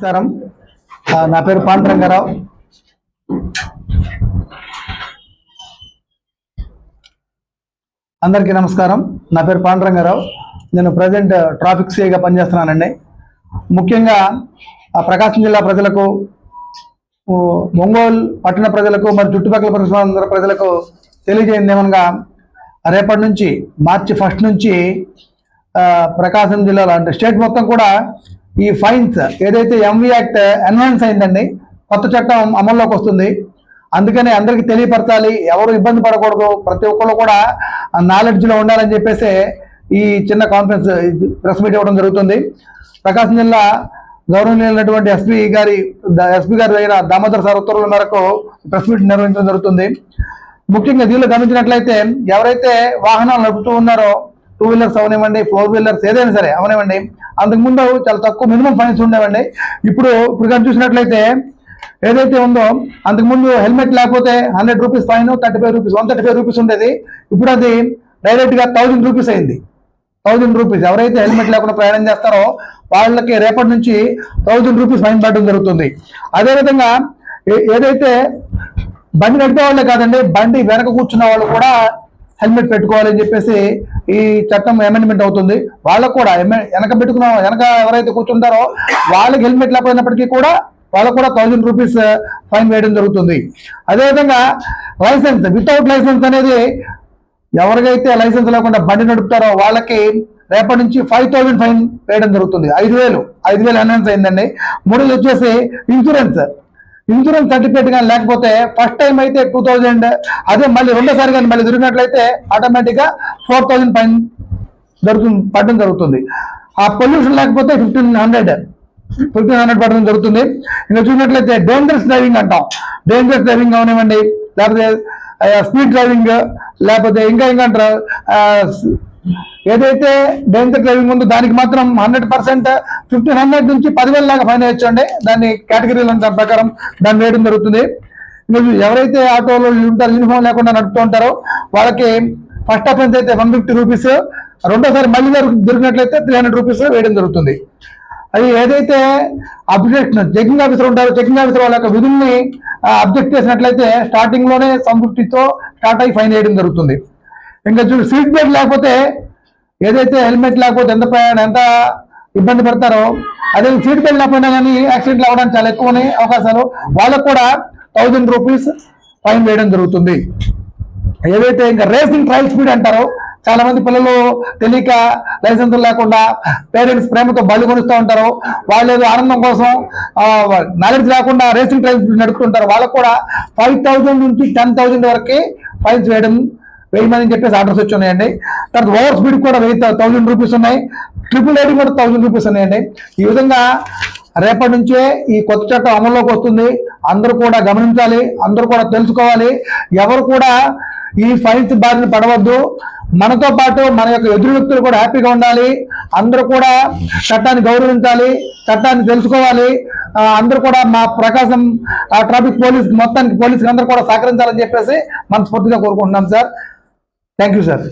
నమస్కారం. నా పేరు పాండురంగారావు అందరికీ నమస్కారం. నా పేరు పాండురంగారావు నేను ప్రజెంట్ ట్రాఫిక్ సిఐగా పనిచేస్తున్నానండి. ముఖ్యంగా ఆ ప్రకాశం జిల్లా ప్రజలకు ఒంగోలు పట్టణ ప్రజలకు మరి చుట్టుపక్కల పరిసరాల ప్రజలకు తెలియజేయండి ఏమనగా రేపటి నుంచి మార్చి ఫస్ట్ నుంచి ప్రకాశం జిల్లాలో అంటే స్టేట్ మొత్తం కూడా ఈ ఫైన్స్ ఏదైతే ఎంవి యాక్ట్ ఎన్హాన్స్ అయిందండి కొత్త చట్టం అమల్లోకి వస్తుంది. అందుకని అందరికీ తెలియపరచాలి ఎవరు ఇబ్బంది పడకూడదు ప్రతి ఒక్కరు కూడా నాలెడ్జ్లో ఉండాలని చెప్పేసి ఈ చిన్న కాన్ఫరెన్స్ ప్రెస్ మీట్ ఇవ్వడం జరుగుతుంది. ప్రకాశం జిల్లా గౌరవనీయులైనటువంటి ఎస్పీ గారి ఎస్పీ గారి దగ్గర దామోదర్ సార్ ఉత్తర్వుల మేరకు ప్రెస్ మీట్ నిర్వహించడం జరుగుతుంది. ముఖ్యంగా దీనిలో గమనించినట్లయితే ఎవరైతే వాహనాలు నడుపుతూ ఉన్నారో టూ వీలర్స్ అవనివ్వండి ఫోర్ వీలర్స్ ఏదైనా సరే అవనివ్వండి అంతకుముందు చాలా తక్కువ మినిమం ఫైన్స్ ఉండేవండి. ఇప్పుడు ఇప్పుడు కానీ చూసినట్లయితే ఏదైతే ఉందో అంతకుముందు హెల్మెట్ లేకపోతే hundred rupees fine thirty five rupees one thirty five rupees ఉండేది. ఇప్పుడు అది డైరెక్ట్గా థౌజండ్ రూపీస్ అయింది. Thousand rupees. ఎవరైతే హెల్మెట్ లేకుండా ప్రయాణం చేస్తారో వాళ్ళకి రేపటి నుంచి థౌజండ్ రూపీస్ ఫైన్ పడడం జరుగుతుంది. అదేవిధంగా ఏ- ఏదైతే బండి నడిపే వాళ్ళే కాదండి బండి వెనక కూర్చున్న వాళ్ళు కూడా హెల్మెట్ పెట్టుకోవాలని చెప్పేసి ఈ చట్టం అమెండ్మెంట్ అవుతుంది. వాళ్ళకు కూడా వెనక పెట్టుకున్న వెనక ఎవరైతే కూర్చుంటారో వాళ్ళకి హెల్మెట్ లేకపోయినప్పటికీ కూడా వాళ్ళకు కూడా థౌజండ్ రూపీస్ ఫైన్ వేయడం జరుగుతుంది. అదేవిధంగా లైసెన్స్ వితౌట్ లైసెన్స్ అనేది ఎవరికైతే లైసెన్స్ లేకుండా బండి నడుపుతారో వాళ్ళకి రేపటి నుంచి ఫైవ్ థౌజండ్ ఫైన్ వేయడం జరుగుతుంది. ఐదు వేలు ఐదు వేలు అనౌన్స్ అయిందండి. మూడోది వచ్చేసి ఇన్సూరెన్స్ ఇన్సూరెన్స్ సర్టిఫికేట్ కానీ లేకపోతే ఫస్ట్ టైం అయితే టూ థౌజండ్ అదే మళ్ళీ రెండోసారి కానీ మళ్ళీ తిరిగినట్లయితే ఆటోమేటిక్గా ఫోర్ థౌజండ్ ఫైన్ జరుగుతుంది పడడం జరుగుతుంది. ఆ పొల్యూషన్ లేకపోతే ఫిఫ్టీన్ హండ్రెడ్ ఫిఫ్టీన్ హండ్రెడ్ పడడం జరుగుతుంది. ఇంకా చూసినట్లయితే డేంజరస్ డ్రైవింగ్ అంటాం. డేంజరస్ డ్రైవింగ్ అవనివ్వండి లేకపోతే స్పీడ్ డ్రైవింగ్ లేకపోతే ఇంకా ఇంకా అంటారు. ఏదైతే డేంజర్ డ్రైవింగ్ ఉందో దానికి మాత్రం హండ్రెడ్ పర్సెంట్ ఫిఫ్టీన్ హండ్రెడ్ నుంచి పదివేల దాకా ఫైన్ వేయచ్చండి. దాన్ని కేటగిరీల ప్రకారం దాన్ని వేయడం జరుగుతుంది. ఎవరైతే ఆటోలో ఉంటారో యూనిఫామ్ లేకుండా నడుపుతూ ఉంటారో వాళ్ళకి ఫస్ట్ అఫెన్స్ అయితే వన్ ఫిఫ్టీ రూపీస్. రెండోసారి మళ్ళీ దొరికినట్లయితే త్రీ హండ్రెడ్ రూపీస్ వేయడం జరుగుతుంది. అది ఏదైతే అబ్జెక్షన్ చెకింగ్ ఆఫీసర్ ఉంటారో చెకింగ్ ఆఫీసర్ వాళ్ళ యొక్క విధుల్ని అబ్జెక్ట్ చేసినట్లయితే స్టార్టింగ్లోనే సమ్ ఫిఫ్టీతో స్టార్ట్ అయ్యి ఫైన్ వేయడం జరుగుతుంది. ఇంకా చూడు సీట్ బెల్ట్ లేకపోతే ఏదైతే హెల్మెట్ లేకపోతే ఎంత ప్రయాణం ఎంత ఇబ్బంది పడతారో అదే సీట్ బెల్ట్ లేకపోయినా కానీ యాక్సిడెంట్లు అవ్వడానికి చాలా ఎక్కువనే అవకాశాలు. వాళ్ళకు కూడా థౌజండ్ రూపీస్ ఫైన్ వేయడం జరుగుతుంది. ఏదైతే ఇంకా రేసింగ్ ట్రయల్ స్పీడ్ అంటారో చాలా మంది పిల్లలు తెలియక లైసెన్స్ లేకుండా పేరెంట్స్ ప్రేమతో బళ్ళు కొనిస్తూ ఉంటారు వాళ్ళు ఏదో ఆనందం కోసం నాలెడ్జ్ లేకుండా రేసింగ్ ట్రయల్ స్పీడ్ నడుపుతుంటారు వాళ్ళకు కూడా ఫైవ్ థౌజండ్ నుంచి టెన్ థౌజండ్ వరకు ఫైన్స్ వేయడం వేయమని చెప్పేసి ఆర్డర్స్ వచ్చి ఉన్నాయండి. తర్వాత ఓవర్ స్పీడ్ కూడా వెయ్యి థౌజండ్ రూపీస్ ఉన్నాయి. ట్రిపుల్ రైడింగ్ కూడా థౌజండ్ రూపీస్ ఉన్నాయండి. ఈ విధంగా రేపటి నుంచే ఈ కొత్త చట్టం అమల్లోకి వస్తుంది. అందరూ కూడా గమనించాలి అందరూ కూడా తెలుసుకోవాలి. ఎవరు కూడా ఈ ఫైన్స్ బారిన పడవద్దు. మనతో పాటు మన యొక్క ఎదురు వ్యక్తులు కూడా హ్యాపీగా ఉండాలి. అందరూ కూడా చట్టాన్ని గౌరవించాలి చట్టాన్ని తెలుసుకోవాలి. అందరూ కూడా మా ప్రకాశం ఆ, ట్రాఫిక్ పోలీస్ మొత్తానికి పోలీసుకి అందరూ కూడా సహకరించాలని చెప్పేసి మనస్ఫూర్తిగా కోరుకుంటున్నాం సార్. Thank you sir.